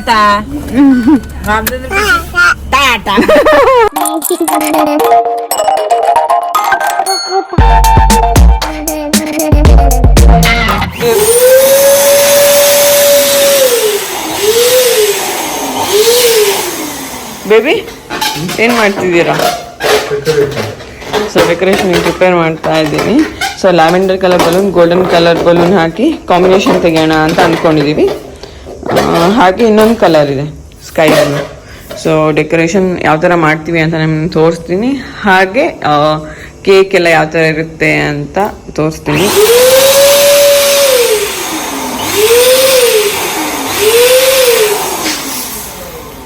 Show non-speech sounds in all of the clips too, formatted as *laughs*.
Tata Tata baby, ಏನು ಮಾಡ್ತಿದ್ದೀರಾ? So decoration prepare ಮಾಡ್ತಾ ಇದ್ದೀನಿ. So lavender colour balloon golden colour balloon ಹಾಕಿ ಕಾಂಬಿನೇಷನ್ ತೆಗೆಯೋಣ ಅಂತ ಅಂದ್ಕೊಂಡಿದ್ದೀವಿ ಹಾಗೆ ಇನ್ನೊಂದು ಕಲರ್ ಇದೆ ಸ್ಕೈ ಬ್ಲೂ ಸೊ ಡೆಕೋರೇಷನ್ ಯಾವ ಥರ ಮಾಡ್ತೀವಿ ಅಂತ ನಿಮ್ಗೆ ತೋರಿಸ್ತೀನಿ. ಹಾಗೆ ಕೇಕ್ ಎಲ್ಲ ಯಾವ ಥರ ಇರುತ್ತೆ ಅಂತ ತೋರಿಸ್ತೀನಿ.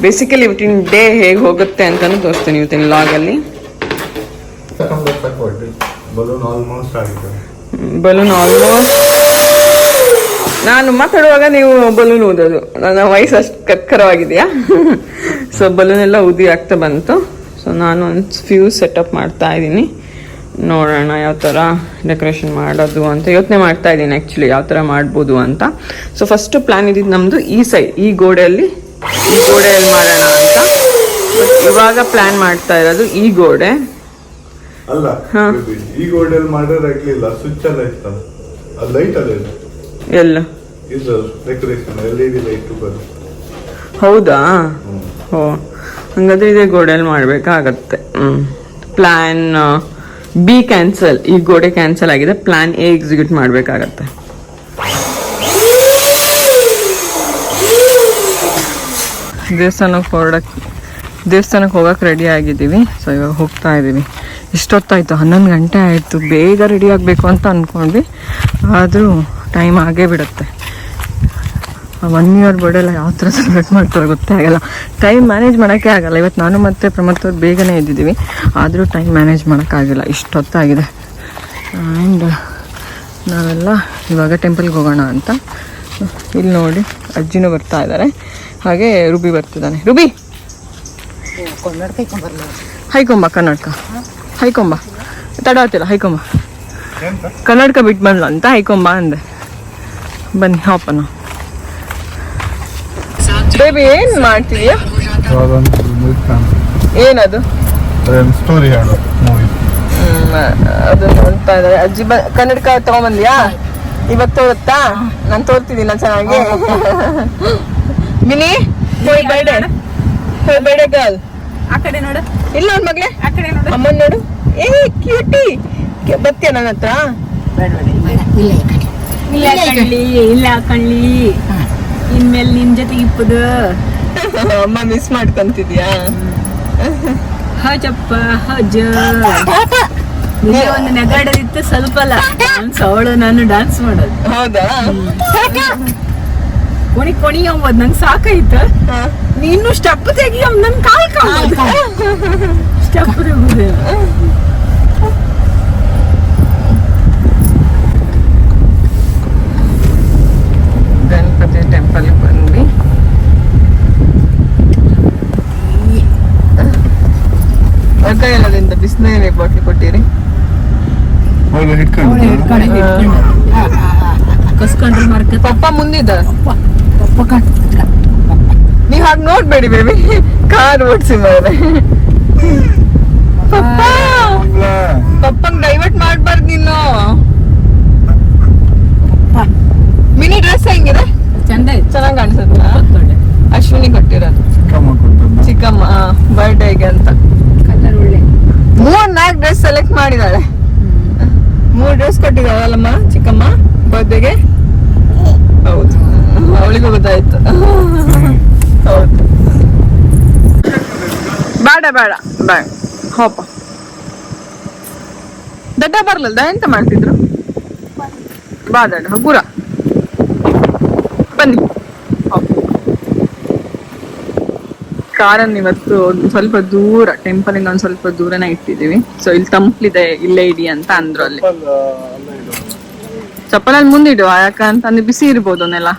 ಬೇಸಿಕಲಿ ಇವತ್ತಿನ ಡೇ ಹೇಗೆ ಹೋಗುತ್ತೆ ಅಂತಲೂ ತೋರಿಸ್ತೀನಿ ಇವತ್ತಿನ ಲಾಗಲ್ಲಿ ಬಲೂನ್ ಆಲ್ಮೋಸ್ಟ್ ಆಗಿದೆ. ಬಲೂನ್ ಆಲ್ಮೋಸ್ಟ್ ನಾನು ಮಾತಾಡುವಾಗ ನೀವು ಬಲೂನ್ ಊದೋದು. ನನ್ನ ವಯಸ್ಸು ಅಷ್ಟು ಕಕ್ಕರವಾಗಿದೆಯಾ? ಸೊ *laughs* ಬಲೂನ್ ಎಲ್ಲ ಉದಿ ಆಗ್ತಾ ಬಂತು. ಸೊ ನಾನು ಒಂದು ಫ್ಯೂ ಸೆಟಪ್ ಮಾಡ್ತಾ ಇದ್ದೀನಿ. ನೋಡೋಣ ಯಾವ ಥರ ಡೆಕೋರೇಷನ್ ಮಾಡೋದು ಅಂತ ಯೋಚನೆ ಮಾಡ್ತಾ ಇದ್ದೀನಿ ಆ್ಯಕ್ಚುಲಿ ಯಾವ ಥರ ಮಾಡ್ಬೋದು ಅಂತ. ಸೊ ಫಸ್ಟು ಪ್ಲ್ಯಾನ್ ಇದ್ದಿದ್ದು ನಮ್ಮದು ಈ ಸೈಡ್ ಈ ಗೋಡೆಯಲ್ಲಿ ಈ ಗೋಡೆಯಲ್ಲಿ ಮಾಡೋಣ ಅಂತ. ಇವಾಗ ಪ್ಲ್ಯಾನ್ ಮಾಡ್ತಾ ಇರೋದು ಈ ಗೋಡೆ. ಅಲ್ಲ ಈ ಗೋಡೆಯಲ್ಲಿ ಮಾಡೋದಾಗ್ಲಿಲ್ಲ ಸ್ವಿಚ್ ಎಲ್ಲ ಇತ್ತಲ್ಲ ಅದು ಲೈಟ್ ಅಲ್ಲ ಎಲ್ಲ. ಹೌದಾ? ಓ ಹಂಗಾದ್ರೆ ಇದೇ ಗೋಡೆಯಲ್ಲಿ ಮಾಡಬೇಕಾಗತ್ತೆ. ಪ್ಲಾನ್ ಪ್ಲ್ಯಾನ್ ಬಿ ಕ್ಯಾನ್ಸಲ್ ಈ ಗೋಡೆ ಕ್ಯಾನ್ಸಲ್ ಆಗಿದೆ. ಪ್ಲಾನ್ ಎ ಎಕ್ಸಿಕ್ಯೂಟ್ ಮಾಡಬೇಕಾಗತ್ತೆ. ದೇವಸ್ಥಾನಕ್ಕೆ ಹೊರಡಕ್ಕೆ ದೇವಸ್ಥಾನಕ್ಕೆ ಹೋಗಕ್ಕೆ ರೆಡಿ ಆಗಿದ್ದೀವಿ. ಸೊ ಇವಾಗ ಹೋಗ್ತಾ ಇದ್ದೀವಿ. ಇಷ್ಟೊತ್ತಾಯಿತು. ಹನ್ನೊಂದು ಗಂಟೆ ಆಯಿತು. ಬೇಗ ರೆಡಿ ಆಗಬೇಕು ಅಂತ ಅಂದ್ಕೊಂಡ್ವಿ ಆದರೂ ಟೈಮ್ ಆಗೇ ಬಿಡುತ್ತೆ. ಒನ್ ಇಯರ್ ಬರ್ಡೆ ಎಲ್ಲ ಯಾವ ಥರ ಸೆಲೆಬ್ರೇಟ್ ಮಾಡ್ತಾರೆ ಗೊತ್ತೇ ಆಗಲ್ಲ. ಟೈಮ್ ಮ್ಯಾನೇಜ್ ಮಾಡೋಕ್ಕೆ ಆಗಲ್ಲ. ಇವತ್ತು ನಾನು ಮತ್ತು ಪ್ರಮೋದ್ ಅವ್ರು ಬೇಗನೆ ಇದ್ದಿದ್ದೀವಿ ಆದರೂ ಟೈಮ್ ಮ್ಯಾನೇಜ್ ಮಾಡೋಕ್ಕಾಗಿಲ್ಲ ಇಷ್ಟೊತ್ತಾಗಿದೆ ಆ್ಯಂಡ್ ನಾವೆಲ್ಲ ಇವಾಗ ಟೆಂಪಲ್ಗೆ ಹೋಗೋಣ ಅಂತ. ಇಲ್ಲಿ ನೋಡಿ, ಅಜ್ಜಿನೂ ಬರ್ತಾ ಇದ್ದಾರೆ. ಹಾಗೆ ರುಬಿ ಬರ್ತಿದ್ದಾನೆ. ರುಬಿ! ಹೈಕೊಂಬ ಕನ್ನಡಕ ಹೈಕೊಂಬ. ತಡಾತಿಲ್ಲ, ಹೈಕೊಂಬ. ಕನ್ನಡಕ ಬಿಟ್ಟು ಬಂದ್ಲ ಅಂತ ಹೈಕೊಂಬ ಅಂದೆ. ಬನ್ನಿ ಹಾಪನ ಬೇಬಿ ಏನ್ ಮಾಡ್ತಿದ್ಯಾ? ಏನದು? ಸ್ಟೋರಿ ಹೇಳು ಮೂವಿ ಅದು ನೋಡ್ತಾ ಇದ್ದಾರೆ. ಅಜ್ಜಿ ಬ ಕನ್ನಡಕ ತಗೊಂಬಂದ್ಯಾ? ಇವಾಗ ತೋರುತ್ತಾ? ನಾನು ತೋರ್ತಿದ್ದೀನ ಚೆನ್ನಾಗಿ? ಮಿನಿ ಹೋಯ್ ಬೇಡೆ ಹೋಯ್ ಬೇಡೆ ಗರ್ಲ್ ಆ ಕಡೆ ನೋಡು. ಇಲ್ಲ ಅವ್ನ ಮಗ್ಲೆ ಆ ಕಡೆ ನೋಡು. ಅಮ್ಮನ್ ನೋಡು. ಏ ಕ್ಯೂಟಿ ಬತ್ತೀಯ ನನ್ನ ಹತ್ರ? ಇಲ್ಲ. ಕಳ್ಳಿ ಇಲ್ಲ ಕಳ್ಳಿ ಇನ್ಮೇಲೆ ನಿನ್ ಜೊತೆ ಇಪ್ಪದ. ಅಮ್ಮ ಮಿಸ್ ಮಾಡ್ಕೊಂತಿದ್ಯಾ? ಹಜಪ್ಪ ಹಜ ನಿನ್ನೆ ಒಂದು ನಗಾಡದಿತ್ತು ಸ್ವಲ್ಪ ಅಲ್ಲ. ಡಾನ್ಸ್ ಅವಳು ನಾನು ಡಾನ್ಸ್ ಮಾಡೋದು. ಹೌದಾ? ಕೊಣಿ ಕೊಣಿ ಅಂಬದ್ ನಂಗೆ ಸಾಕಾಯ್ತು. ನೀನು ಸ್ಟೆಪ್ ತೆಗಿ ನನ್ ಕಾಲ್ ಸ್ಟೆಪ್ ತೆಗುದು. ಗಣಪತಿ ಟೆಂಪಲ್ ಬಂದ್ವಿ ಎಲ್ಲದಿಂದ ಬಿಸಿನೀರಿಗೆ ಬಾಟ್ಲಿ ಕೊಟ್ಟಿರಿ? ಕಸ್ಕೊಂಡ್ರೆ ಮರ್ಕ ಪಪ್ಪ ಮುಂದಿದ್ದ ನೀ ಹಾಗೆ ನೋಡ್ಬೇಡಿ ಬೇಬಿ ಕಾರ್ ಓಡಿಸಿ ಮಾರೆ ಪಪ್ಪ ಪಪ್ಪಂಗ್ ಡೈವರ್ಟ್ ಮಾಡ್ಬಾರ್ದು ನೀನು. ಮಿನಿ ಡ್ರೆಸ್ ಹೆಂಗಿದೆ? ಚಂದ ಚೆನ್ನಾಗಿ ಚೆನ್ನಾಗ್ ಅಶ್ವಿನಿ ಕೊಟ್ಟಿರೋದು. ಚಿಕ್ಕಮ್ಮ ಚಿಕ್ಕಮ್ಮ ಬರ್ಡೇಗೆ ಅಂತ. ಕಲರ್ ಒಳ್ಳೆ. ಮೂರ್ ನಾಲ್ಕು ಡ್ರೆಸ್ ಸೆಲೆಕ್ಟ್ ಮಾಡಿದಾಳೆ. ಮೂರ್ ಡ್ರೆಸ್ ಕೊಟ್ಟಿದ್ದಾಳಲ್ಲಮ್ಮ ಚಿಕ್ಕಮ್ಮ ಬರ್ಡೇಗೆ ಹೌದು. ಅವಳಿಗೂ ಗೊತ್ತಾಯ್ತು. ಹೌದು. ಬೇಡ ಬೇಡ ಬೇಡ. ಹೋಪ. ದಡ್ಡ ಬರ್ಲಲ್ದ? ಎಂತ ಮಾಡ್ತಿದ್ರು? ಬಾ ದಡ್ಡ ಹಗುರ. ಬನ್ನಿ. ಕಾರನ್ನು ಇವತ್ತು ಒಂದು ಸ್ವಲ್ಪ ದೂರ ಟೆಂಪಲ್ ಇಂದ ಒಂದ್ ಸ್ವಲ್ಪ ದೂರನೇ ಇಟ್ಟಿದೀವಿ ಸೊ ಇಲ್ಲಿ ತಂಪ್ಲಿದೆ ಇಲ್ಲೇ ಇಡಿ ಅಂತ ಅಂದ್ರು ಅಲ್ಲಿ. ಚಪ್ಪಲಲ್ಲಿ ಮುಂದಿಡು ಯಾಕಂತ ಅಂದ್ರೆ ಬಿಸಿ ಇರ್ಬೋದು ಅವನ್ನೆಲ್ಲ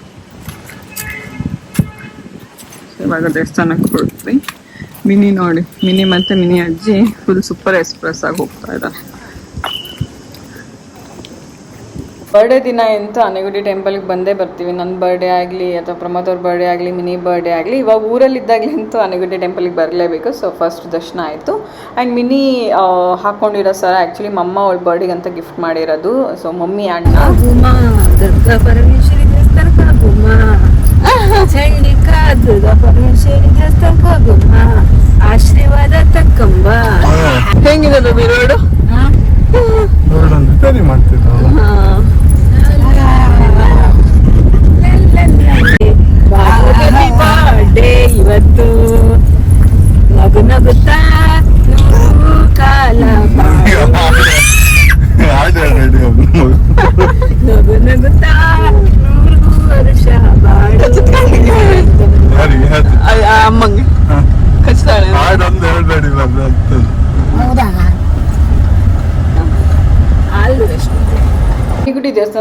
ಇವಾಗ ದೇವಸ್ಥಾನಕ್ಕೆ ಕೊಡ್ತೀವಿ ಮಿನಿ ನೋಡಿ ಮಿನಿ ಮತ್ತೆ ಮಿನಿ ಅಜ್ಜಿ ಫುಲ್ ಸೂಪರ್ ಎಕ್ಸ್ಪ್ರೆಸ್ ಆಗಿ ಹೋಗ್ತಾ ಇದ್ದಾರೆ. ಬರ್ಡೇ ದಿನ ಅಂತೂ ಆನೆಗುಡಿ ಟೆಂಪಲ್ಗೆ ಬಂದೇ ಬರ್ತೀವಿ. ನನ್ನ ಬರ್ಡೇ ಆಗಲಿ ಅಥವಾ ಪ್ರಮೋದ್ ಅವ್ರ ಬರ್ಡೇ ಆಗಲಿ ಮಿನಿ ಬರ್ಡೇ ಆಗಲಿ ಇವಾಗ ಊರಲ್ಲಿದ್ದಾಗಲಂತೂ ಆನೆಗುಡಿ ಟೆಂಪಲ್ಗೆ ಬರಲೇಬೇಕು. ಸೊ ಫಸ್ಟ್ ದರ್ಶನ ಆಯಿತು. ಆ್ಯಂಡ್ ಮಿನಿ ಹಾಕ್ಕೊಂಡಿರೋ ಸರ ಆ್ಯಕ್ಚುಲಿ ಮಮ್ಮ ಅವಳ ಬರ್ಡಿಗೆ ಅಂತ ಗಿಫ್ಟ್ ಮಾಡಿರೋದು. ಸೊ ಮಮ್ಮಿ ಅಣ್ಣ. ಆಶೀರ್ವಾದ ತಕ್ಕಂಬ. ಹೆಂಗಿದೆ ಬೇಬಿ ರೋಡು ನೋಡೋಣ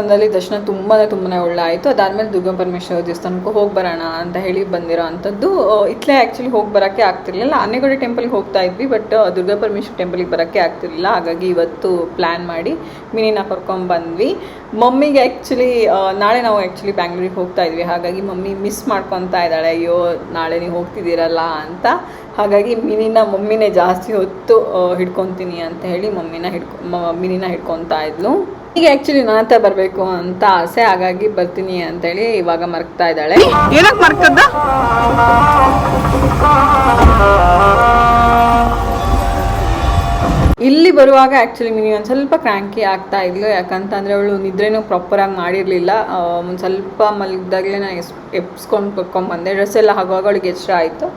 ದೇವಸ್ಥಾನದಲ್ಲಿ ದರ್ಶನ ತುಂಬಾ ತುಂಬಾ ಒಳ್ಳೆ ಆಯಿತು. ಅದಾದಮೇಲೆ ದುರ್ಗಾ ಪರಮೇಶ್ವರ ದೇವಸ್ಥಾನಕ್ಕೂ ಹೋಗಿ ಬರೋಣ ಅಂತ ಹೇಳಿ ಬಂದಿರೋ ಅಂಥದ್ದು. ಇತ್ಲೇ ಆ್ಯಕ್ಚುಲಿ ಹೋಗಿ ಬರೋಕ್ಕೆ ಆಗ್ತಿರ್ಲಿಲ್ಲ. ಆನೆಗೋಡೆ ಟೆಂಪಲ್ಗೆ ಹೋಗ್ತಾ ಇದ್ವಿ ಬಟ್ ದುರ್ಗಾ ಪರಮೇಶ್ವರ ಟೆಂಪಲ್ಗೆ ಬರೋಕ್ಕೆ ಆಗ್ತಿರ್ಲಿಲ್ಲ. ಹಾಗಾಗಿ ಇವತ್ತು ಪ್ಲ್ಯಾನ್ ಮಾಡಿ ಮಿನಿನ ಕರ್ಕೊಂಡು ಬಂದ್ವಿ. ಮಮ್ಮಿಗೆ ಆ್ಯಕ್ಚುಲಿ ನಾಳೆ ನಾವು ಆ್ಯಕ್ಚುಲಿ ಬ್ಯಾಂಗ್ಳೂರಿಗೆ ಹೋಗ್ತಾ ಇದ್ವಿ. ಹಾಗಾಗಿ ಮಮ್ಮಿ ಮಿಸ್ ಮಾಡ್ಕೊತಾ ಇದ್ದಾಳೆ. ಅಯ್ಯೋ, ನಾಳೆ ನೀವು ಹೋಗ್ತಿದ್ದೀರಲ್ಲ ಅಂತ. ಹಾಗಾಗಿ ಮಿನಿನ ಮಮ್ಮಿನೇ ಜಾಸ್ತಿ ಹೊತ್ತು ಹಿಡ್ಕೊತೀನಿ ಅಂತ ಹೇಳಿ ಮಮ್ಮಿನ ಹಿಡ್ಕೊ ಮಿನಿನ ಹಿಡ್ಕೊತಾ ಇದ್ಲು. ಈಗ ಆಕ್ಚುಲಿ ನನ್ನ ಹತ್ರ ಬರಬೇಕು ಅಂತ ಆಸೆ ಹಾಗಾಗಿ ಬರ್ತೀನಿ ಅಂತ ಹೇಳಿ ಇವಾಗ ಮರ್ಕ್ತಾ ಇದ್ದಾಳೆ. ಏನಕ್ಕೆ ಮರ್ಕದ್ದ? ಇಲ್ಲಿ ಬರುವಾಗ ಆ್ಯಕ್ಚುಲಿ ಮಿನಿ ಒಂದು ಸ್ವಲ್ಪ ಕ್ರ್ಯಾಂಕಿ ಆಗ್ತಾ ಇದ್ಲು ಯಾಕಂತಂದರೆ ಅವಳು ನಿದ್ರೆನೂ ಪ್ರಾಪರಾಗಿ ಮಾಡಿರಲಿಲ್ಲ. ಒಂದು ಸ್ವಲ್ಪ ಮಲಗಿದಾಗಲೇ ನಾನು ಎಸ್ ಎಪ್ಸ್ಕೊಂಡು ಕರ್ಕೊಂಬಂದೆ ಡ್ರೆಸ್ ಎಲ್ಲ ಆಗುವಾಗ ಅವಳಿಗೆ ಎಚ್ಚರ ಆಯಿತು.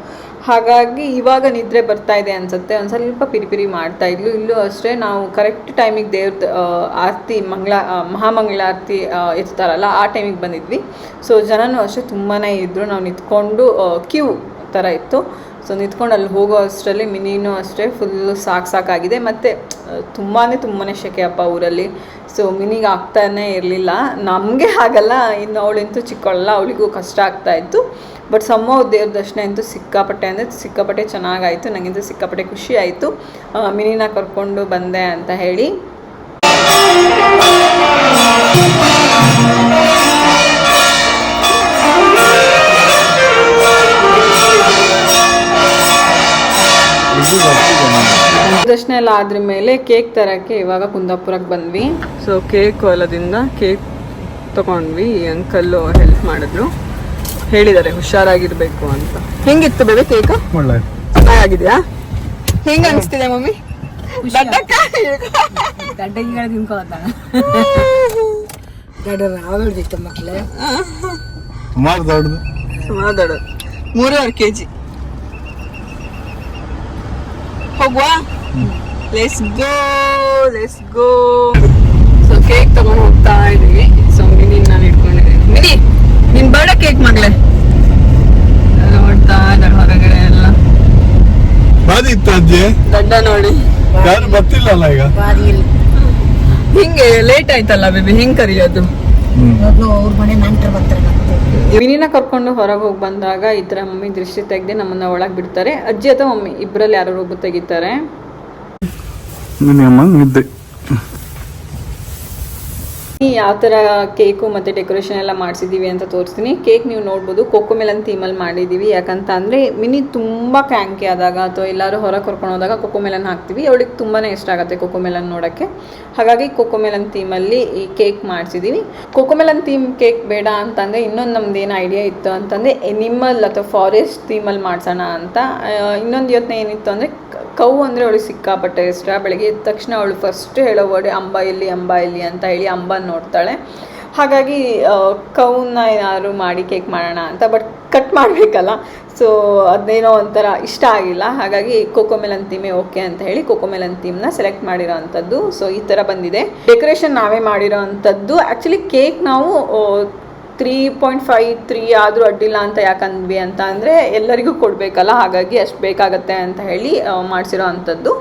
ಹಾಗಾಗಿ ಇವಾಗ ನಿದ್ರೆ ಬರ್ತಾ ಇದೆ ಅನ್ಸುತ್ತೆ. ಒಂದು ಸ್ವಲ್ಪ ಪಿರಿಪಿರಿ ಮಾಡ್ತಾ ಇದ್ಲು. ಇಲ್ಲೂ ಅಷ್ಟೇ ನಾವು ಕರೆಕ್ಟ್ ಟೈಮಿಗೆ ದೇವ್ರದ್ದು ಆರತಿ ಮಂಗಳ ಮಹಾಮಂಗಳಾರತಿ ಆ, ಎತ್ತಾರಲ್ಲ ಆ ಟೈಮಿಗೆ ಬಂದಿದ್ವಿ. ಸೊ ಜನನೂ ಅಷ್ಟೇ ತುಂಬಾ ಇದ್ದರು ನಾವು ನಿಂತ್ಕೊಂಡು ಕ್ಯೂ ಥರ ಇತ್ತು. ಸೊ ನಿಂತ್ಕೊಂಡು ಅಲ್ಲಿ ಹೋಗೋ ಅಷ್ಟರಲ್ಲಿ ಮಿನಿನೂ ಅಷ್ಟೇ ಫುಲ್ಲು ಸಾಕು ಸಾಕಾಗಿದೆ. ಮತ್ತು ತುಂಬಾ ತುಂಬಾ ಶೆಕೆ ಅಪ್ಪ ಊರಲ್ಲಿ. ಸೊ ಮಿನಿಗೆ ಆಗ್ತಾನೇ ಇರಲಿಲ್ಲ. ನಮಗೆ ಆಗಲ್ಲ, ಇನ್ನು ಅವಳಂತೂ ಚಿಕ್ಕವಳಲ್ಲ, ಅವಳಿಗೂ ಕಷ್ಟ ಆಗ್ತಾ ಇತ್ತು. ಬಟ್ ಸಮ್ಮ ದೇವ್ರ ದರ್ಶನ ಅಂತೂ ಸಿಕ್ಕಾಪಟ್ಟೆ ಅಂದರೆ ಸಿಕ್ಕಾಪಟ್ಟೆ ಚೆನ್ನಾಗಾಯಿತು. ನನಗಿಂತೂ ಸಿಕ್ಕಾಪಟ್ಟೆ ಖುಷಿ ಆಯಿತು. ಮಿನಿನ ಕರ್ಕೊಂಡು ಬಂದೆ ಅಂತ ಹೇಳಿ. ದರ್ಶನ ಎಲ್ಲ ಆದ್ರ ಮೇಲೆ ಕೇಕ್ ತರಕ್ಕೆ ಇವಾಗ ಕುಂದಾಪುರಕ್ಕೆ ಬಂದ್ವಿ. ಸೊ ಕೇಕ್ ಹೊಲದಿಂದ ಕೇಕ್ ತಗೊಂಡ್ವಿ. ಈ ಅಂಕಲ್ಲು ಹೆಲ್ಪ್ ಮಾಡಿದ್ರು. ಹೇಳಿದ್ದಾರೆ ಹುಷಾರಾಗಿರ್ಬೇಕು ಅಂತ. ಹೆಂಗಿತ್ತು ಬೇಬೆ ಕೇಕ್? ಚೆನ್ನಾಗಿದೆಯಾ? ಹೆಂಗ ಅನಿಸ್ತಿದೆ ಮಮ್ಮಿ? ಸುಮಾರು ದೊಡ್ಡದು. ಸುಮಾರು ದೊಡ್ಡದು. ಮೂರುವರೆ ಕೆ ಹೋಗುವ? Let's go let's go so cake ತಗೊಂಡು ಹೋಗ್ತಾ ಇದೀವಿ ಸೊ ಮಿನಿ ನಾನು ಇಟ್ಕೊಂಡಿದ್ದೀನಿ. ಮಿನಿ ನಿನ್ ಬರ್ಡ ಕೇಕ್ ಮಗ್ಲೆ ನೋಡ್ತಾ ಇದ್ದಾರೆ ಹೊರಗಡೆ ಎಲ್ಲ. ಬಾದಿ ಇತ್ತು ಅಜ್ಜಿ ದಡ್ಡ ನೋಡಿ. ಯಾರು ಬರ್ತಿಲ್ಲಲ್ಲ ಈಗ? ಹಿಂಗೆ ಲೇಟ್ ಆಯ್ತಲ್ಲ ಬೇಬಿ ಹಿಂಗ್ ಕರಿಯೋದು? ಮಿನಿನ ಕರ್ಕೊಂಡು ಹೊರಗೆ ಹೋಗಿ ಬಂದಾಗ ಈ ಮಮ್ಮಿ ದೃಷ್ಟಿ ತೆಗೆದು ನಮ್ಮನ್ನ ಒಳಗೆ ಬಿಡ್ತಾರೆ. ಅಜ್ಜಿ ಅಥವಾ ಮಮ್ಮಿ ಇಬ್ಬರಲ್ಲಿ ಯಾರೋ ಒಬ್ಬ ತೆಗಿತಾರೆ? ನಿದ್ದೆ. ಯಾವ ಥರ ಕೇಕು ಮತ್ತು ಡೆಕೋರೇಷನ್ ಎಲ್ಲ ಮಾಡಿಸಿದ್ದೀವಿ ಅಂತ ತೋರಿಸ್ತೀನಿ. ಕೇಕ್ ನೀವು ನೋಡ್ಬೋದು. ಕೋಕೋ ಮೆಲನ್ ಥೀಮಲ್ಲಿ ಮಾಡಿದ್ದೀವಿ ಯಾಕಂತ ಅಂದ್ರೆ ಮಿನಿ ತುಂಬ ಕ್ಯಾಂಕಿ ಆದಾಗ ಅಥವಾ ಎಲ್ಲರೂ ಹೊರಗೆ ಕರ್ಕೊಂಡು ಹೋದಾಗ ಕೊಕ್ಕೋ ಮೆಲನ್ ಹಾಕ್ತೀವಿ. ಅವಳಿಗೆ ತುಂಬಾ ಇಷ್ಟ ಆಗುತ್ತೆ ಕೊಕ್ಕೋ ಮೆಲನ್ ನೋಡೋಕ್ಕೆ. ಹಾಗಾಗಿ ಕೊಕ್ಕೋ ಮೆಲನ್ ಥೀಮಲ್ಲಿ ಈ ಕೇಕ್ ಮಾಡಿಸಿದ್ದೀವಿ ಕೊಕ್ಕೋ ಮೆಲನ್ ಥೀಮ್ ಕೇಕ್ ಬೇಡ ಅಂತಂದರೆ ಇನ್ನೊಂದು ನಮ್ದು ಏನು ಐಡಿಯಾ ಇತ್ತು ಅಂತಂದರೆ ಎನಿಮಲ್ ಅಥವಾ ಫಾರೆಸ್ಟ್ ಥೀಮಲ್ಲಿ ಮಾಡ್ಸೋಣ ಅಂತ. ಇನ್ನೊಂದು ಯೋಚನೆ ಏನಿತ್ತು ಅಂದರೆ ಕೌ ಅಂದರೆ ಅವಳಿಗೆ ಸಿಕ್ಕಾಪಟ್ಟೆ ಇಷ್ಟ. ಬೆಳಗ್ಗೆ ಎದ್ದ ತಕ್ಷಣ ಅವಳು ಫಸ್ಟ್ ಹೇಳೋ ವರ್ಡ್ ಅಂಬ ಎಲ್ಲಿ ಅಂಬ ಎಲ್ಲಿ ಅಂತ ಹೇಳಿ ಅಂಬ ನೋಡ್ತಾಳೆ. ಹಾಗಾಗಿ ಕೌನ ಏನಾದರೂ ಮಾಡಿ ಕೇಕ್ ಮಾಡೋಣ ಅಂತ ಬಟ್ ಕಟ್ ಮಾಡಬೇಕಲ್ಲ. ಸೊ ಅದೇನೋ ಒಂಥರ ಇಷ್ಟ ಆಗಿಲ್ಲ. ಹಾಗಾಗಿ ಕೋಕೋಮೆಲನ್ ಥೀಮೇ ಓಕೆ ಅಂತ ಹೇಳಿ ಕೋಕೋಮೆಲನ್ ಥೀಮ್ನ ಸೆಲೆಕ್ಟ್ ಮಾಡಿರೋ ಅಂಥದ್ದು ಸೊ ಈ ಥರ ಬಂದಿದೆ. ಡೆಕೋರೇಷನ್ ನಾವೇ ಮಾಡಿರೋ ಅಂಥದ್ದು ಆ್ಯಕ್ಚುಲಿ ಕೇಕ್ ನಾವು ತ್ರೀ ಪಾಯಿಂಟ್ ಫೈವ್ ತ್ರೀ ಆದರೂ ಅಡ್ಡಿಲ್ಲ ಅಂತ ಯಾಕಂದ್ವಿ ಅಂತ ಅಂದರೆ ಎಲ್ಲರಿಗೂ ಕೊಡಬೇಕಲ್ಲ. ಹಾಗಾಗಿ ಅಷ್ಟು ಬೇಕಾಗತ್ತೆ ಅಂತ ಹೇಳಿ ಮಾಡಿಸಿರೋ ಅಂಥದ್ದು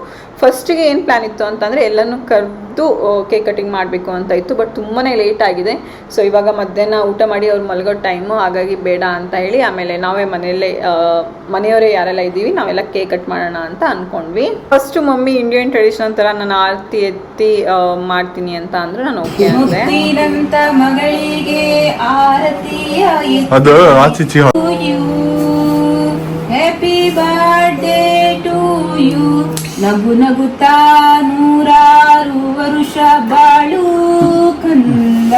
ಫಸ್ಟಿಗೆ ಏನು ಪ್ಲ್ಯಾನ್ ಇತ್ತು ಅಂತಂದರೆ ಎಲ್ಲನೂ ಕರೆದು ಕೇಕ್ ಕಟಿಂಗ್ ಮಾಡಬೇಕು ಅಂತ ಇತ್ತು ಬಟ್ ತುಂಬಾ ಲೇಟ್ ಆಗಿದೆ. ಸೊ ಇವಾಗ ಮಧ್ಯಾಹ್ನ ಊಟ ಮಾಡಿ ಅವ್ರು ಮಲಗೋ ಟೈಮು ಹಾಗಾಗಿ ಬೇಡ ಅಂತ ಹೇಳಿ ಆಮೇಲೆ ನಾವೇ ಮನೆಯಲ್ಲೇ ಮನೆಯವರೇ ಯಾರೆಲ್ಲ ಇದ್ದೀವಿ ನಾವೆಲ್ಲ ಕೇಕ್ ಕಟ್ ಮಾಡೋಣ ಅಂತ ಅಂದ್ಕೊಂಡ್ವಿ ಫಸ್ಟು ಮಮ್ಮಿ ಇಂಡಿಯನ್ ಟ್ರೆಡಿಷನಲ್ ಥರ ನಾನು ಆರತಿ ಎತ್ತಿ ಮಾಡ್ತೀನಿ ಅಂತ ಅಂದ್ರು ನಾನು ಓಕೆ ಅಂದೆ. ಮಗಳಿಗೆ ಆರತಿಯ ಅದು ಆಚಿಚಿ ಹ್ಯಾಪಿ ಬರ್ಡೇ ನಗು ನಗುತ್ತಾ ನೂರಾರು ವರುಷ ಬಾಳು ಕಂದ.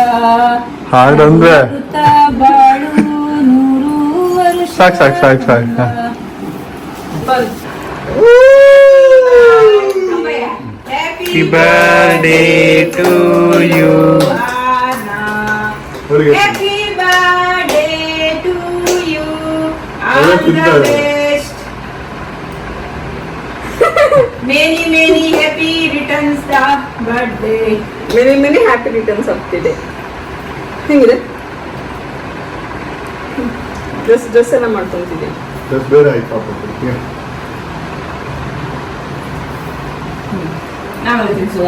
ಹಾಡಂದ್ರೆ ನಗುತ್ತಾ ಬಾಳು ನೂರು ವರುಷ ಸಾಕ್ ಸಾಕ್ ಸಾಕ್ ಸಾಕ್. ಹ್ಯಾಪಿ ಬರ್ಡೇ ಟು ಯು ಅವಳಿಗೆ ಹ್ಯಾಪಿ ಬರ್ಡೇ ಟು ಯು ಒಳ್ಳೆ ಆಲ್ ದ ತಿಂತಾರೆ. Best many many happy returns the birthday many many happy returns ಆಗ್ತಿದೆ ಹೆಂಗಿದೆ? ಡ್ರೆಸ್ ಡ್ರೆಸ್ ಎಲ್ಲ ಮಾಡ್ಕೊಂತಿದ್ದೆ ಡ್ರೆಸ್ ಬೇರೆ ಆಯ್ತು ಪಾಪ ನಾವು ತಿನ್ಸುವ?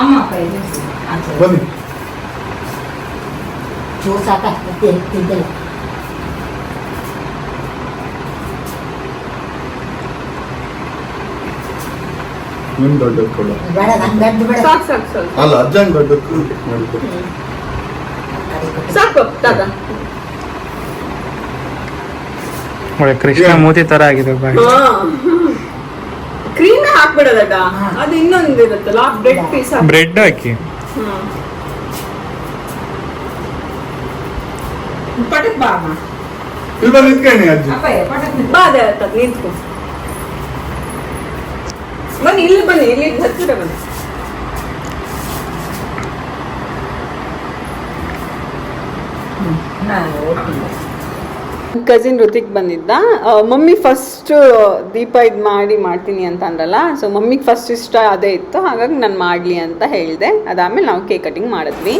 ಅಮ್ಮ ಅಪ್ಪ ಬನ್ನಿ. ಸಾಕ ತಿಂದಿಲ್ಲ ನಿಮ್ ದೊಡ್ಡ ಕೊಡ ಸಾಕು ಸಾಕು ಸಾಕು. ಅಲ್ಲ ಅಜ್ಜಂಗ್ ದೊಡ್ಡಕ್ಕೂ ಮಾಡ್ಕೊ ಸಾಕು ತಾತ. ಒಳ್ಳೆ ಕೃಷ್ಣ ಮೂತಿ ತರ ಆಗಿದೆ ಬಾಯ್. ಕ್ರೀಮ್ ಹಾಕ್ಬಿಡೋದಕ್ಕ? ಅದು ಇನ್ನೊಂದು ಇರುತ್ತಲ್ಲ ಬ್ರೆಡ್ ಪೀಸ್ ಬ್ರೆಡ್ ಹಾಕಿ. ಪಟಕ್ ಬಾ ಅಮ್ಮ. ಇಲ್ಲಿ ನಿಂತ್ಕೊಳ್ಳಿ ಅಜ್ಜಿ? ಬಾ ನಿಂತ್ಕೊ. ಬನ್ನಿ ಇಲ್ಲಿ ಬನ್ನಿ ಇಲ್ಲಿ ಹತ್ತಿರ ಬನ್ನಿ. ನಾನು ಕಸಿನ್ ಋತಿಕ್ ಬಂದಿದ್ದ. ಮಮ್ಮಿ ಫಸ್ಟ್ ದೀಪ ಇದು ಮಾಡಿ ಮಾಡ್ತೀನಿ ಅಂತ ಅಂದ್ರಲ್ಲ ಸೊ ಮಮ್ಮಿಗೆ ಫಸ್ಟ್ ಇಷ್ಟ ಅದೇ ಇತ್ತು ಹಾಗಾಗಿ ನಾನು ಮಾಡಲಿ ಅಂತ ಹೇಳಿದೆ. ಅದಾದ್ಮೇಲೆ ನಾವು ಕೇಕ್ ಕಟಿಂಗ್ ಮಾಡಿದ್ವಿ.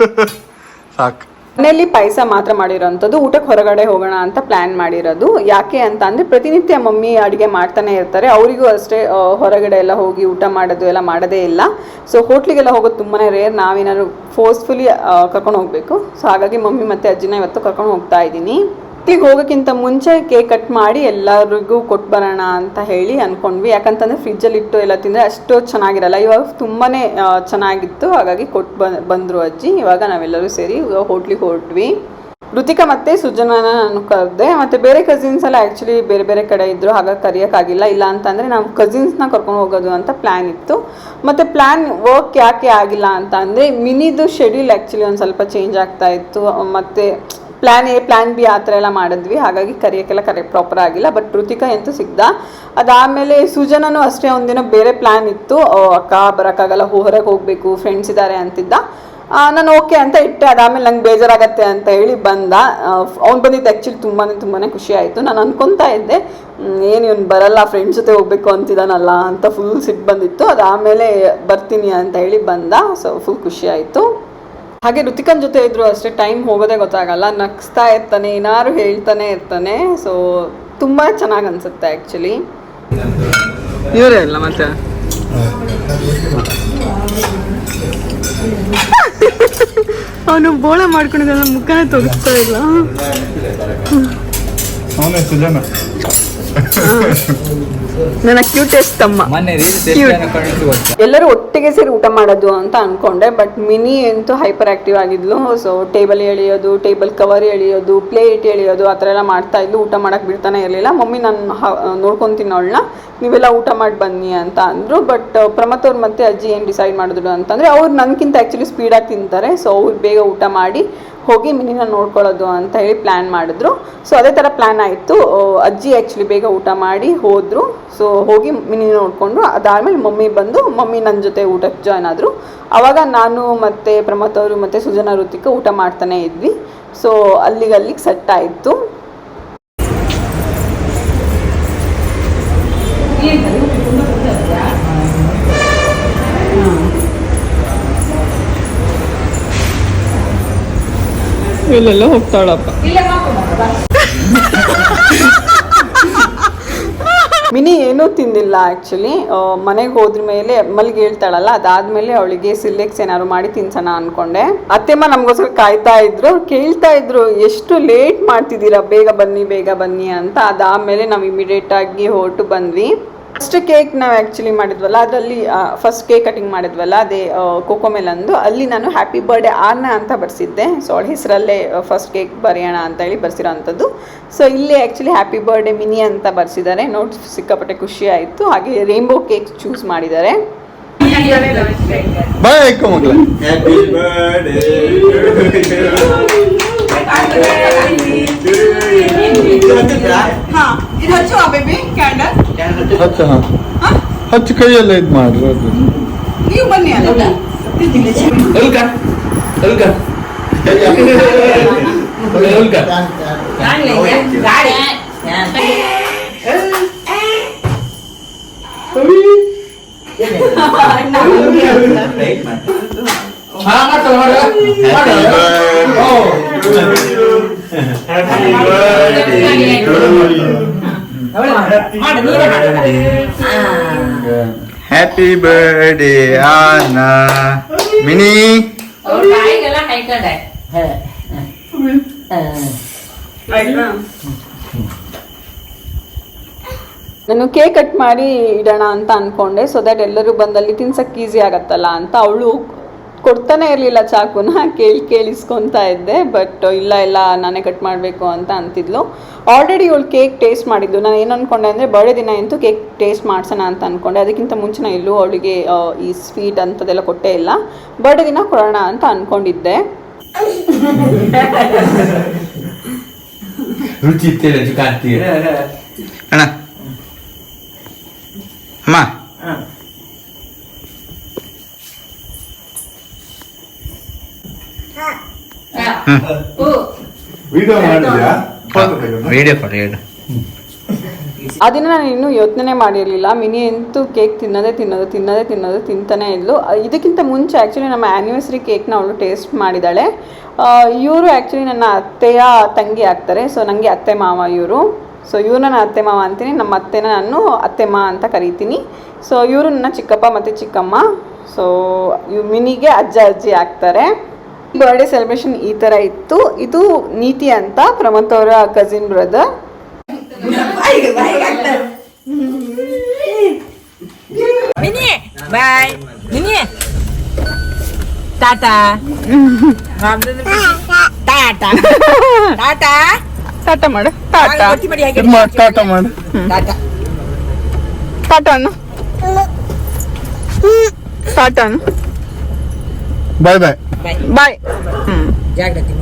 *laughs* ಸಾಕ್. ಮನೆಯಲ್ಲಿ ಪಾಯಸ ಮಾತ್ರ ಮಾಡಿರೋಂಥದ್ದು, ಊಟಕ್ಕೆ ಹೊರಗಡೆ ಹೋಗೋಣ ಅಂತ ಪ್ಲ್ಯಾನ್ ಮಾಡಿರೋದು. ಯಾಕೆ ಅಂತ ಅಂದರೆ, ಪ್ರತಿನಿತ್ಯ ಮಮ್ಮಿ ಅಡುಗೆ ಮಾಡ್ತಾನೆ ಇರ್ತಾರೆ. ಅವರಿಗೂ ಅಷ್ಟೇ ಹೊರಗಡೆ ಎಲ್ಲ ಹೋಗಿ ಊಟ ಮಾಡೋದು ಎಲ್ಲ ಮಾಡೋದೇ ಇಲ್ಲ. ಸೊ ಹೋಟ್ಲಿಗೆಲ್ಲ ಹೋಗೋದು ತುಂಬಾ ರೇರ್ ನಾವೇನಾದ್ರು ಫೋರ್ಸ್ಫುಲಿ ಕರ್ಕೊಂಡು ಹೋಗಬೇಕು. ಸೊ ಹಾಗಾಗಿ ಮಮ್ಮಿ ಮತ್ತು ಅಜ್ಜಿನ ಇವತ್ತು ಕರ್ಕೊಂಡು ಹೋಗ್ತಾ ಇದ್ದೀನಿ. ಹೋಟ್ಲಿಗೆ ಹೋಗೋಕ್ಕಿಂತ ಮುಂಚೆ ಕೇಕ್ ಕಟ್ ಮಾಡಿ ಎಲ್ಲರಿಗೂ ಕೊಟ್ಟು ಬರೋಣ ಅಂತ ಹೇಳಿ ಅಂದ್ಕೊಂಡ್ವಿ ಯಾಕಂತಂದರೆ ಫ್ರಿಜ್ಜಲ್ಲಿ ಇಟ್ಟು ಎಲ್ಲ ತಿಂದರೆ ಅಷ್ಟು ಚೆನ್ನಾಗಿರಲ್ಲ. ಇವಾಗ ತುಂಬಾ ಚೆನ್ನಾಗಿತ್ತು. ಹಾಗಾಗಿ ಕೊಟ್ಟು ಬಂದರು ಅಜ್ಜಿ. ಇವಾಗ ನಾವೆಲ್ಲರೂ ಸೇರಿ ಹೋಟ್ಲಿಗೆ ಹೊರಟ್ವಿ ಋತಿಕಾ ಮತ್ತೆ ಸುಜನಾನ ನಾನು ಕರೆದೆ. ಮತ್ತು ಬೇರೆ ಕಸಿನ್ಸ್ ಎಲ್ಲ ಆ್ಯಕ್ಚುಲಿ ಬೇರೆ ಬೇರೆ ಕಡೆ ಇದ್ದರು ಹಾಗಾಗಿ ಕರೆಯೋಕ್ಕಾಗಿಲ್ಲ ಇಲ್ಲ ಅಂತಂದರೆ ನಾವು ಕಸಿನ್ಸ್ನ ಕರ್ಕೊಂಡು ಹೋಗೋದು ಅಂತ ಪ್ಲ್ಯಾನ್ ಇತ್ತು. ಮತ್ತು ಪ್ಲ್ಯಾನ್ ವರ್ಕ್ ಯಾಕೆ ಆಗಿಲ್ಲ ಅಂತ ಅಂದರೆ ಮಿನಿದು ಶೆಡ್ಯೂಲ್ ಆ್ಯಕ್ಚುಲಿ ಒಂದು ಸ್ವಲ್ಪ ಚೇಂಜ್ ಆಗ್ತಾ ಇತ್ತು. ಮತ್ತು ಪ್ಲ್ಯಾನ್ ಎ ಪ್ಲ್ಯಾನ್ ಬಿ ಆ ಥರ ಎಲ್ಲ ಮಾಡಿದ್ವಿ. ಹಾಗಾಗಿ ಕರಿಯೋಕ್ಕೆಲ್ಲ ಕರೆ ಪ್ರಾಪರ್ ಆಗಿಲ್ಲ. ಬಟ್ ಋತಿಕಾ ಎಂತೂ ಸಿಗ್ದ ಅದಾದಮೇಲೆ ಸುಜನನು ಅಷ್ಟೇ ಒಂದಿನ ಬೇರೆ ಪ್ಲ್ಯಾನ್ ಇತ್ತು. ಅಕ್ಕ ಬರೋಕ್ಕಾಗಲ್ಲ, ಹೊರಗೆ ಹೋಗಬೇಕು ಫ್ರೆಂಡ್ಸ್ ಇದ್ದಾರೆ ಅಂತಿದ್ದ. ನಾನು ಓಕೆ ಅಂತ ಇಟ್ಟೆ. ಅದಾದಮೇಲೆ ನಂಗೆ ಬೇಜಾರಾಗತ್ತೆ ಅಂತ ಹೇಳಿ ಬಂದ. ಅವ್ನು ಬಂದಿದ್ದು ಆ್ಯಕ್ಚುಲಿ ತುಂಬಾ ತುಂಬಾ ಖುಷಿ ಆಯಿತು. ನಾನು ಅನ್ಕೊತಾ ಇದ್ದೆ ಏನು ಇವ್ನು ಬರಲ್ಲ ಫ್ರೆಂಡ್ಸ್ ಜೊತೆ ಹೋಗ್ಬೇಕು ಅಂತಿದ್ದಾನಲ್ಲ ಅಂತ ಫುಲ್ ಸಿಟ್ಟು ಬಂದಿತ್ತು. ಅದಾದಮೇಲೆ ಬರ್ತೀನಿ ಅಂತ ಹೇಳಿ ಬಂದ. ಸೊ ಫುಲ್ ಖುಷಿ ಆಯಿತು. ಹಾಗೆ ಋತಿಕನ್ ಜೊತೆ ಇದ್ರು ಅಷ್ಟೇ ಟೈಮ್ ಹೋಗೋದೇ ಗೊತ್ತಾಗಲ್ಲ. ನಗ್ಸ್ತಾ ಇರ್ತಾನೆ ಏನಾರು ಹೇಳ್ತಾನೆ ಇರ್ತಾನೆ. ಸೊ ತುಂಬ ಚೆನ್ನಾಗಿ ಅನ್ಸುತ್ತೆ ಆ್ಯಕ್ಚುಲಿ ಇವರೇ ಅಲ್ಲ ಮತ್ತೆ? ಅವನು ಬೋಳ ಮಾಡ್ಕೊಂಡಿದ್ದಾನೆ ಮುಖನೇ ತೋರಿಸ್ತಾ ಇಲ್ಲ. ಅವನೇ ಸುಜನ. ನನ್ನ ಕ್ಯೂಟೆಸ್ಟ್ ತಮ್ಮ. ಎಲ್ಲರೂ ಒಟ್ಟಿಗೆ ಸೇರಿ ಊಟ ಮಾಡೋದು ಅಂತ ಅನ್ಕೊಂಡೆ ಬಟ್ ಮಿನಿ ಅಂತೂ ಹೈಪರ್ ಆಕ್ಟಿವ್ ಆಗಿದ್ಲು. ಸೊ ಟೇಬಲ್ ಎಳಿಯೋದು ಟೇಬಲ್ ಕವರ್ ಎಳೆಯೋದು ಪ್ಲೇಟ್ ಎಳಿಯೋದು ಆ ಥರ ಎಲ್ಲ ಮಾಡ್ತಾ ಇದ್ಲು. ಊಟ ಮಾಡಕ್ಕೆ ಬಿಡ್ತಾನೆ ಇರಲಿಲ್ಲ. ಮಮ್ಮಿ ನಾನು ನೋಡ್ಕೊಂತೀನಿ ಅವಳನ್ನ ನೀವೆಲ್ಲ ಊಟ ಮಾಡಿ ಬನ್ನಿ ಅಂತ ಅಂದರು. ಬಟ್ ಪ್ರಮತ್ ಅವ್ರು ಮತ್ತೆ ಅಜ್ಜಿ ಏನು ಡಿಸೈಡ್ ಮಾಡಿದ್ರು ಅಂತಂದರೆ ಅವ್ರು ನನಗಿಂತ ಆ್ಯಕ್ಚುಲಿ ಸ್ಪೀಡಾಗಿ ತಿಂತಾರೆ. ಸೊ ಅವ್ರು ಬೇಗ ಊಟ ಮಾಡಿ ಹೋಗಿ ಮಿನಿನ ನೋಡ್ಕೊಳ್ಳೋದು ಅಂತ ಹೇಳಿ ಪ್ಲ್ಯಾನ್ ಮಾಡಿದ್ರು. ಸೊ ಅದೇ ಥರ ಪ್ಲ್ಯಾನ್ ಆಯಿತು. ಅಜ್ಜಿ ಆ್ಯಕ್ಚುಲಿ ಬೇಗ ಊಟ ಮಾಡಿ ಹೋದರು. ಸೊ ಹೋಗಿ ಮಿನಿ ನೋಡಿಕೊಂಡು ಅದಾದಮೇಲೆ ಮಮ್ಮಿ ಬಂದು, ಮಮ್ಮಿ ನನ್ನ ಜೊತೆ ಊಟಕ್ಕೆ ಜಾಯ್ನ್ ಆದರು. ಆವಾಗ ನಾನು ಮತ್ತು ಪ್ರಮತ್ ಅವರು ಮತ್ತು ಸುಜನ ಋತಿಕ ಊಟ ಮಾಡ್ತಾನೆ ಇದ್ವಿ. ಸೊ ಅಲ್ಲಿಗೆ ಅಲ್ಲಿಗೆ ಸೆಟ್ ಆಯಿತು ಇಲ್ಲೆಲ್ಲ ಹೋಗ್ತಾಳಪ್ಪ. ಮಿನಿ ಏನು ತಿಂದಿಲ್ಲ ಆ್ಯಕ್ಚುಲಿ ಮನೆಗೆ ಹೋದ್ರ ಮೇಲೆ ಮಲ್ಗೆ ಹೇಳ್ತಾಳಲ್ಲ, ಅದಾದ್ಮೇಲೆ ಅವಳಿಗೆ ಸಿಲ್ಲೆಕ್ಸ್ ಏನಾದ್ರು ಮಾಡಿ ತಿನ್ಸೋಣ ಅನ್ಕೊಂಡೆ. ಅತ್ತೆಮ್ಮ ನಮಗೋಸ್ಕರ ಕಾಯ್ತಾ ಇದ್ರು, ಕೇಳ್ತಾ ಇದ್ರು, ಎಷ್ಟು ಲೇಟ್ ಮಾಡ್ತಿದ್ದೀರಾ? ಬೇಗ ಬನ್ನಿ ಬೇಗ ಬನ್ನಿ ಅಂತ. ಅದಾದ್ಮೇಲೆ ನಾವು ಇಮಿಡಿಯೇಟ್ ಆಗಿ ಹೊರಟು ಬಂದ್ವಿ. ಫಸ್ಟ್ ಕೇಕ್ ನಾವು ಆ್ಯಕ್ಚುಲಿ ಮಾಡಿದ್ವಲ್ಲ ಅದರಲ್ಲಿ ಫಸ್ಟ್ ಕೇಕ್ ಕಟಿಂಗ್ ಮಾಡಿದ್ವಲ್ಲ ಅದೇ ಕೋಕೋಮೆಲಂದು ಅಲ್ಲಿ ನಾನು ಹ್ಯಾಪಿ ಬರ್ಡೇ ಆರ್ನ ಅಂತ ಬರ್ಸಿದ್ದೆ. ಸೊ ಅವಳ ಹೆಸರಲ್ಲೇ ಫಸ್ಟ್ ಕೇಕ್ ಬರೆಯೋಣ ಅಂತ ಹೇಳಿ ಬರ್ಸಿರೋ ಅಂಥದ್ದು ಸೊ ಇಲ್ಲಿ ಆ್ಯಕ್ಚುಲಿ ಹ್ಯಾಪಿ ಬರ್ಡೇ ಮಿನಿ ಅಂತ ಬರ್ಸಿದ್ದಾರೆ. ನೋಟ್ ಸಿಕ್ಕಾಪಟ್ಟೆ ಖುಷಿ ಆಯಿತು. ಹಾಗೆ ರೇನ್ಬೋ ಕೇಕ್ ಚೂಸ್ ಮಾಡಿದ್ದಾರೆ. ಇದು ಮಗಳ ಹ್ಯಾಪಿ ಬರ್ಡೇ ಹಚ್ಚ ಹಾ. ಹಚ್ಚು ಕೈಯೆಲ್ಲ ಇದು ಮಾಡ್ರಿ ಅದು. ನೀವು ಬನ್ನಿ ಅಲ್ಲ. ಹ್ಯಾಪಿ ಬರ್ಡೇ ಅನ್ನ ಮಿನಿ ನಾನು ಕೇಕ್ ಕಟ್ ಮಾಡಿ ಇಡೋಣ ಅಂತ ಅನ್ಕೊಂಡೆ ಸೊ ದಟ್ ಎಲ್ಲರೂ ಬಂದಲ್ಲಿ ತಿನ್ಸಕ್ಕೆ ಈಸಿ ಆಗತ್ತಲ್ಲ ಅಂತ ಅವಳು ಕೊಡ್ತಾನೆ ಇರಲಿಲ್ಲ ಚಾಕುನ ಕೇಳಿ ಕೇಳಿಸ್ಕೊತಾ ಇದ್ದೆ ಬಟ್ ಇಲ್ಲ ಇಲ್ಲ ನಾನೇ ಕಟ್ ಮಾಡಬೇಕು ಅಂತ ಅಂತಿದ್ಲು. ಆಲ್ರೆಡಿ ಇವಳು ಕೇಕ್ ಟೇಸ್ಟ್ ಮಾಡಿದ್ದು. ನಾನು ಏನು ಅಂದ್ಕೊಂಡೆ ಅಂದರೆ ಬರ್ಡೇ ದಿನ ಅಂತೂ ಕೇಕ್ ಟೇಸ್ಟ್ ಮಾಡ್ಸೋಣ ಅಂತ ಅಂದ್ಕೊಂಡೆ ಅದಕ್ಕಿಂತ ಮುಂಚೆ ಇಲ್ಲೂ ಎಲ್ಲೂ ಅವಳಿಗೆ ಈ ಸ್ವೀಟ್ ಅಂಥದ್ದೆಲ್ಲ ಕೊಟ್ಟೇ ಇಲ್ಲ. ಬರ್ಡೇ ದಿನ ಕೊಡೋಣ ಅಂತ ಅಂದ್ಕೊಂಡಿದ್ದೆ ರುಚಿ ಅಣ್ಣ. ಅಮ್ಮ. ವಿಡಿಯೋ ಮಾಡಿದ್ಯಾ? ವಿಡಿಯೋ ಕೊಡಿ ಹೇಳು. ಆ ದಿನ ನಾನು ಇನ್ನೂ ಯೋಚನೆ ಮಾಡಿರಲಿಲ್ಲ. ಮಿನಿ ಅಂತೂ ಕೇಕ್ ತಿನ್ನೋದೇ ತಿನ್ನೋದು ತಿನ್ನೋದೇ ತಿನ್ನೋದು ತಿಂತಾನೆ ಇದ್ಲು. ಇದಕ್ಕಿಂತ ಮುಂಚೆ ಆ್ಯಕ್ಚುಲಿ ನಮ್ಮ ಆ್ಯನಿವರ್ಸರಿ ಕೇಕ್ನ ಅವಳು ಟೇಸ್ಟ್ ಮಾಡಿದ್ದಾಳೆ ಇವರು ಆ್ಯಕ್ಚುಲಿ ನನ್ನ ಅತ್ತೆಯ ತಂಗಿ ಆಗ್ತಾರೆ. ಸೊ ನನಗೆ ಅತ್ತೆ ಮಾವ ಇವರು. ಸೊ ಇವ್ರು ನನ್ನ ಅತ್ತೆ ಮಾವ ಅಂತೀನಿ. ನಮ್ಮ ಅತ್ತೆನ ನಾನು ಅತ್ತೆ ಮಾ ಅಂತ ಕರಿತೀನಿ. ಸೊ ಇವರು ನನ್ನ ಚಿಕ್ಕಪ್ಪ ಮತ್ತು ಚಿಕ್ಕಮ್ಮ. ಸೊ ಇವ್ ಮಿನಿಗೆ ಅಜ್ಜ ಅಜ್ಜಿ ಆಗ್ತಾರೆ. ಬರ್ಡೇ ಸೆಲೆಬ್ರೇಷನ್ ಈ ತರ ಇತ್ತು. ಇದು ನೀತಿ ಅಂತ ಪ್ರಮಂತ್ ಅವರ ಕಸಿನ್ ಬ್ರದರ್ ಬಾಯ್. ನಿನಿ ಟಾಟಾ ಟಾಟಾ ಟಾಟಾ ಟಾಟಾ ಮಾಡು. Tata tata tata tata Tata ಬಾಯ್ ಬಾಯ್. ಬಾಯ್ ಬಾಯ್ ಜಾಗ್ರತೆ